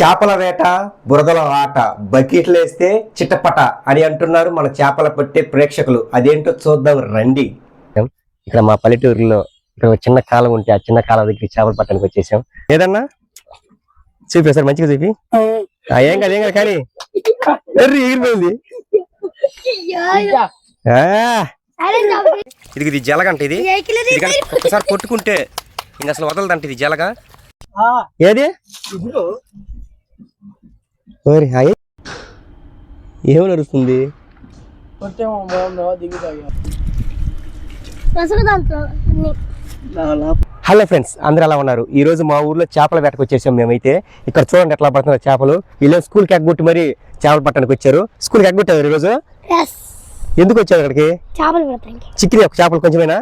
చేపల వేట బురదల ఆట బకెట్లు వేస్తే చిట్టపట అని అంటున్నారు మన చేపల పట్టే ప్రేక్షకులు. అదేంటో చూద్దాం రండి. ఇక్కడ మా పల్లెటూరులో ఇక్కడ చిన్న కాలం ఉంటే ఆ చిన్న కాలం దగ్గర చేపలు పట్టడానికి వచ్చేసాం. ఏదన్నా? చూపి సార్ మంచిగా చూపి. ఆ, ఏం కాదు ఏం కాదు కానీ. ఎర్రి ఎగిరిపోయింది. ఆ, ఇది ఇది జలగంట ఇది. ఒక్కసారి కొట్టుకుంటే ఇంక అసలు వదలదంట ఇది జలగ. ఏది? ఓరి హాయ్? ఏం నడుస్తుంది? హలో ఫ్రెండ్స్ అందరూ ఎలా ఉన్నారు? ఈ రోజు మా ఊర్లో చేపల వేటకు వచ్చేసాం మేమైతే. ఇక్కడ చూడండి ఎట్లా పడుతున్నారు చేపలు. వీళ్ళు స్కూల్కి ఎగ్గొట్టి మరి చేపలు పట్టడానికి వచ్చారు. స్కూల్కి ఎగ్గొట్టారు ఈరోజు ఎస్ ఎందుకు వచ్చారు అక్కడికి? చేపలు ఒక చేపలు కొంచెమేనా?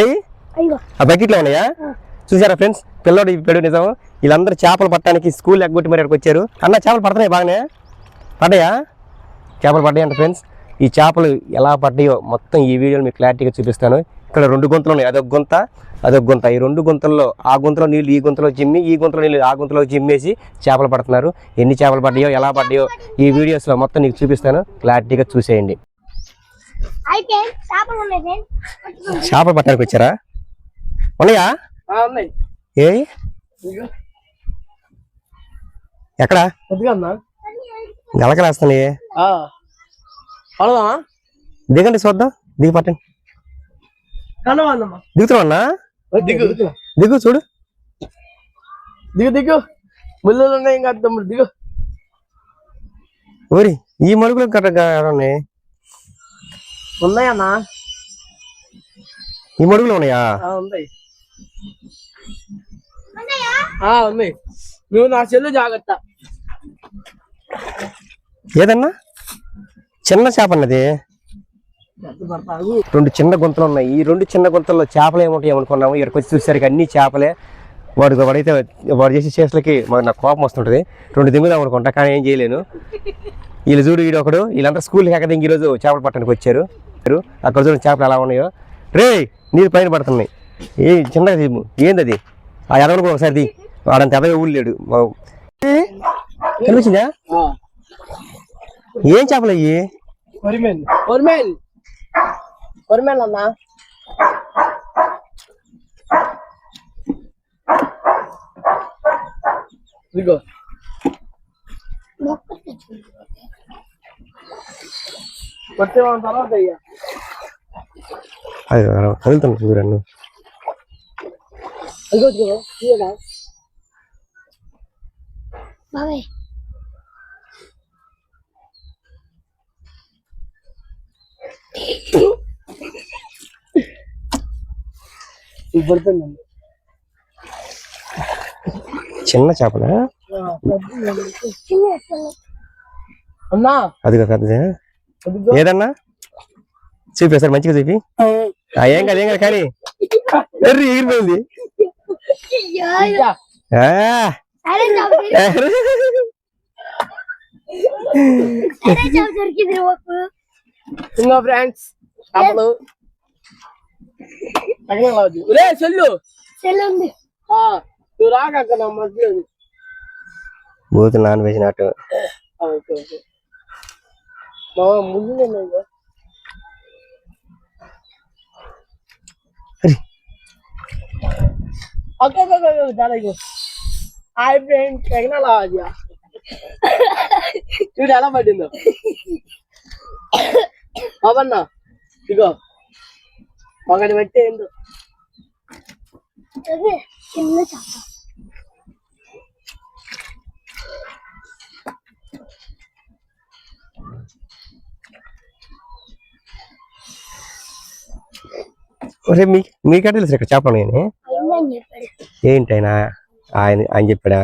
ఏయి? అయ్యో. ఆ బకెట్లో ఉన్నాయా? చూసారా ఫ్రెండ్స్? పిల్లోడు పెడు నిజం. వీళ్ళందరూ చేపలు పట్టడానికి స్కూల్ ఎగ్గొట్టి మరి ఇక్కడికి వచ్చారు. అన్న చేపలు పడుతున్నాయి బాగానే? పడ్డాయా? చేపలు పడ్డాయంట ఫ్రెండ్స్. ఈ చేపలు ఎలా పడ్డాయో మొత్తం ఈ వీడియోలో మీకు క్లారిటీగా చూపిస్తాను. ఇక్కడ రెండు గుంతలు ఉన్నాయి. అదొక గుంత అదొక గుంత. ఈ రెండు గుంతల్లో ఆ గుంతలో నీళ్ళు ఈ గుంతలో జిమ్మి ఈ గుంతలో నీళ్ళు ఆ గుంతలో జిమ్మేసి చేపలు పడుతున్నారు. ఎన్ని చేపలు పడ్డాయో ఎలా పడ్డాయో ఈ వీడియోస్లో మొత్తం నీకు చూపిస్తాను. క్లారిటీగా చూసేయండి. అయితే చేపలు ఉన్నాయి ఫ్రెండ్స్. చేపలు పట్టడానికి వచ్చారా? ఉన్నాయా? ఉన్నాయి. ఏ? ఎక్కడ? గలకలేస్తున్నాయి పడదామా? దిగండి చూద్దాం. దిగి పట్టండి. దిగుతున్నావన్నా దిగు. దిగు చూడు. దిగు దిగు. ముళ్ళు ఉన్నాయి ఇంకా తమ్ముడు దిగు. ఊరి ఈ కరెక్ట్గా ఉన్నాయి? ఉన్నాయన్నా ఈ మడుగులు ఉన్నాయా? ఆ, ఉన్నాయి. ఉన్నాయి? నువ్వు నా చెల్లు జాగ్రత్త. ఏదన్నా? చిన్న చేప అన్నది. రెండు చిన్న గుంతలు ఉన్నాయి. ఈ రెండు చిన్న గుంతల్లో చేపలు ఏముంటాయి అనుకున్నాము ఇక్కడికి వచ్చి చూసేసరికి అన్ని చేపలే. వాడు వాడైతే వాడు చేసే చేసలకి మాకు నాకు కోపం వస్తుంటది. రెండు దిగుదాం అనుకుంటా కానీ ఏం చేయలేను. వీళ్ళు చూడు వీడు ఒకడు. వీళ్ళంతా స్కూల్కి ఎక్కడ దిగి ఈరోజు చేపలు పట్టడానికి వచ్చారు. అక్కడ చూడండి చేపలు ఎలా ఉన్నాయో. రే నీరు పైన పడుతున్నాయి. ఏ చిన్నగా ఏంది అది ఆ ఎదవను కూడా ఒకసారి వాడంత ఎదవ ఊళ్ళు లేడు మా- ఏ? కనిపించిందా? ఏం చేపలు అయ్యి? అన్నా. ఇదిగో. కొట్టే తర్వాత అయ్యా అది కదులుతుంది చూడన్ను ఇదిగో ఇదిగో తీయడా బాబాయ్ ఇది పడుతుందండి చిన్న చేపలా? అన్నా అది ఏదన్నా? చూపి సార్ మంచిగా చూపి. ఆ, ఏం కాదు ఏం కాదు కానీ ఎర్రి ఎగిరిపోయింది. ఇంకా. ఫ్రెండ్స్ తగ్గలేదు రే చెల్లు ఆ, నువ్వు రాక నా మధ్యలో బూతులు నాన్ మామ ముందు నేను ఇగో. ఓకే చాలా హాయ్ ఫ్రెండ్ టెక్నాలజీ చూడు ఎలా పడిందో అవన్న ఇగో ఒకటి పెట్టి ఏందో అదే చిన్న చేప ఒరే మీ మీకే తెలుసు ఇక్కడ చేపలు చెప్పాడు ఏంటి ఆయన ఆయన ఆయన చెప్పాడా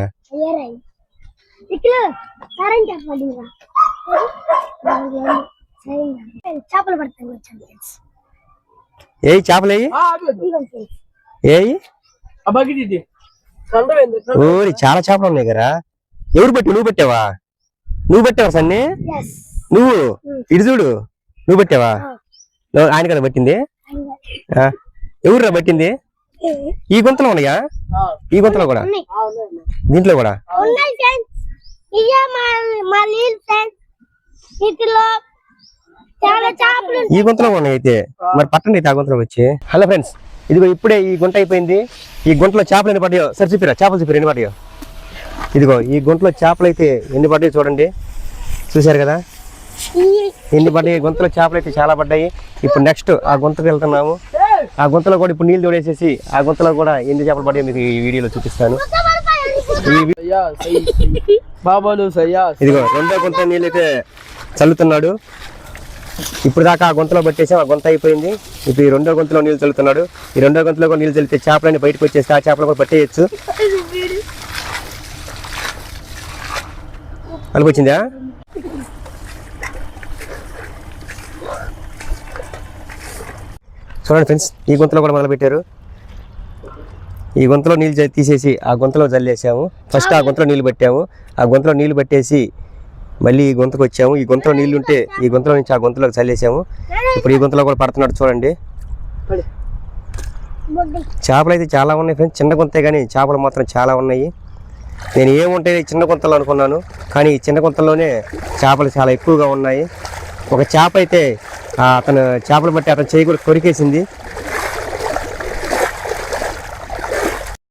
చేపలు పడతాను ఏ చేపలు ఓరి చాలా చేపలు ఉన్నాయి కదా. ఎవరు పెట్టి నువ్వు పెట్టావా? నువ్వు పెట్టావా సన్ని? నువ్వు? ఇటు చూడు. నువ్వు పెట్టావా? ఆయన కదా పట్టింది? ఆ, ఎవర్రా పట్టింది? ఈ గుంతలో ఉన్నాయా? ఈ గుంతలో కూడా. దీంట్లో కూడా? ఈ గుంతలో ఉన్నాయి అయితే. మరి పట్టండి అయితే ఆ గుంతలో వచ్చి. హలో ఫ్రెండ్స్ ఇదిగో ఇప్పుడే ఈ గుంట అయిపోయింది. ఈ గుంటలో చేపలు ఎన్ని పడ్డాయో? సరే చూపిరా చేపలు చూపిరా ఎన్ని పడ్డాయో? ఇదిగో ఈ గుంటలో చేపలు అయితే ఎన్ని పడ్డాయో చూడండి. చూశారు కదా? ఎన్ని పడ్డాయి? గుంతలో చేపలు అయితే చాలా పడ్డాయి. ఇప్పుడు నెక్స్ట్ ఆ గుంతకు వెళ్తున్నాము. ఆ గుంతలో కూడా ఇప్పుడు నీళ్ళు తోడేసేసి ఆ గుంతలో కూడా ఎన్ని చేపలు పడ్డాయో మీకు ఈ వీడియోలో చూపిస్తాను. బాబాలు సయ్యా. ఇదిగో రెండో గుంత నీళ్ళు అయితే చల్లుతున్నాడు. ఇప్పుడు దాకా ఆ గుంతలో పట్టేసాం ఆ గుంత అయిపోయింది. ఇప్పుడు ఈ రెండో గుంతలో నీళ్ళు చల్లుతున్నాడు. ఈ రెండో గుంతలో కూడా నీళ్ళు చల్లితే చేపలన్నీ బయటకు వచ్చేస్తే ఆ చేపలు కూడా పట్టేయచ్చు. వచ్చిందా చూడండి ఫ్రెండ్స్ ఈ గుంతలో కూడా మొదలుపెట్టారు. ఈ గుంతలో నీళ్ళు తీసేసి ఆ గుంతలో జల్లేసాము. ఫస్ట్ ఆ గుంతలో నీళ్ళు పెట్టాము. ఆ గుంతలో నీళ్ళు పెట్టేసి మళ్ళీ ఈ గుంతకు వచ్చాము. ఈ గుంతలో నీళ్ళు ఉంటే ఈ గుంతలో నుంచి ఆ గుంతలోకి చల్లేసాము. ఇప్పుడు ఈ గుంతలో కూడా పడుతున్నాడు చూడండి. చేపలు అయితే చాలా ఉన్నాయి ఫ్రెండ్స్. చిన్న గుంతే కానీ చేపలు మాత్రం చాలా ఉన్నాయి. నేను ఏముంటాయి చిన్న గుంతలు అనుకున్నాను. కానీ ఈ చిన్న గుంతల్లోనే చేపలు చాలా ఎక్కువగా ఉన్నాయి. ఒక చేప అయితే అతను చేపలు పట్టి అతను చేయి కూడా కొరికేసింది.